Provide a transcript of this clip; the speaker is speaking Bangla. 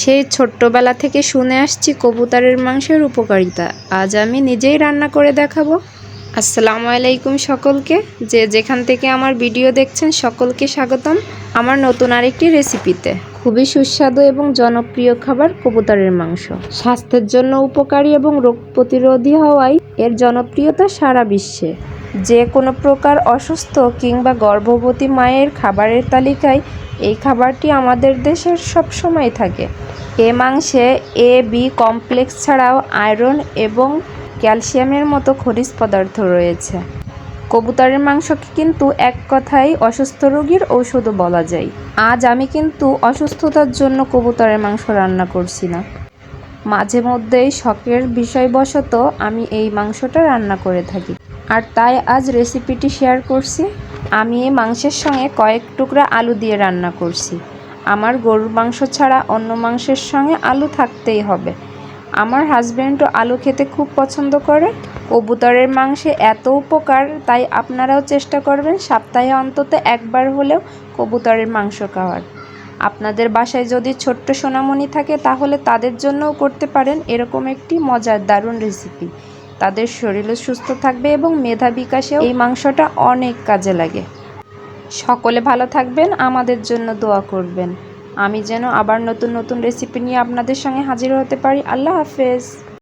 সেই ছোট্টবেলা থেকে শুনে আসছি কবুতরের মাংসের উপকারিতা। আজ আমি নিজেই রান্না করে দেখাবো। আসসালামু আলাইকুম সকলকে। যে যেখান থেকে আমার ভিডিও দেখছেন, সকলকে স্বাগতম আমার নতুন আরেকটি রেসিপিতে। খুবই সুস্বাদু এবং জনপ্রিয় খাবার কবুতরের মাংস। স্বাস্থ্যের জন্য উপকারী এবং রোগ প্রতিরোধী হওয়ায় এর জনপ্রিয়তা সারা বিশ্বে। যে কোনো প্রকার অসুস্থ কিংবা গর্ভবতী মায়ের খাবারের তালিকায় এই খাবারটি আমাদের দেশের সব সময় থাকে। এ মাংসে এ, বি কমপ্লেক্স ছাড়াও আয়রন এবং ক্যালসিয়ামের মতো খনিজ পদার্থ রয়েছে। কবুতরের মাংসকে কিন্তু এক কথায় অসুস্থ রোগীর ঔষধও বলা যায়। আজ আমি কিন্তু অসুস্থতার জন্য কবুতরের মাংস রান্না করছি না। মাঝে মধ্যেই শখের বিষয়বশত আমি এই মাংসটা রান্না করে থাকি। আর তাই আজ রেসিপিটি শেয়ার করছি। আমি এই মাংসের সঙ্গে কয়েক টুকরা আলু দিয়ে রান্না করছি। আমার গরুর মাংস ছাড়া অন্য মাংসের সঙ্গে আলু থাকতেই হবে। আমার হাজব্যান্ডও আলু খেতে খুব পছন্দ করে। কবুতরের মাংসে এত উপকার, তাই আপনারাও চেষ্টা করবেন সপ্তাহে অন্তত একবার হলেও কবুতরের মাংস খাওয়ার। আপনাদের বাসায় যদি ছোট্ট সোনামণি থাকে, তাহলে তাদের জন্যও করতে পারেন এরকম একটি মজার, দারুণ রেসিপি তাদের শরীরও সুস্থ থাকবে এবং মেধা বিকাশেও এই মাংসটা অনেক কাজে লাগে। সকলে ভালো থাকবেন, আমাদের জন্য দোয়া করবেন। আমি যেন আবার নতুন নতুন রেসিপি নিয়ে আপনাদের সঙ্গে হাজির হতে পারি। আল্লাহ হাফেজ।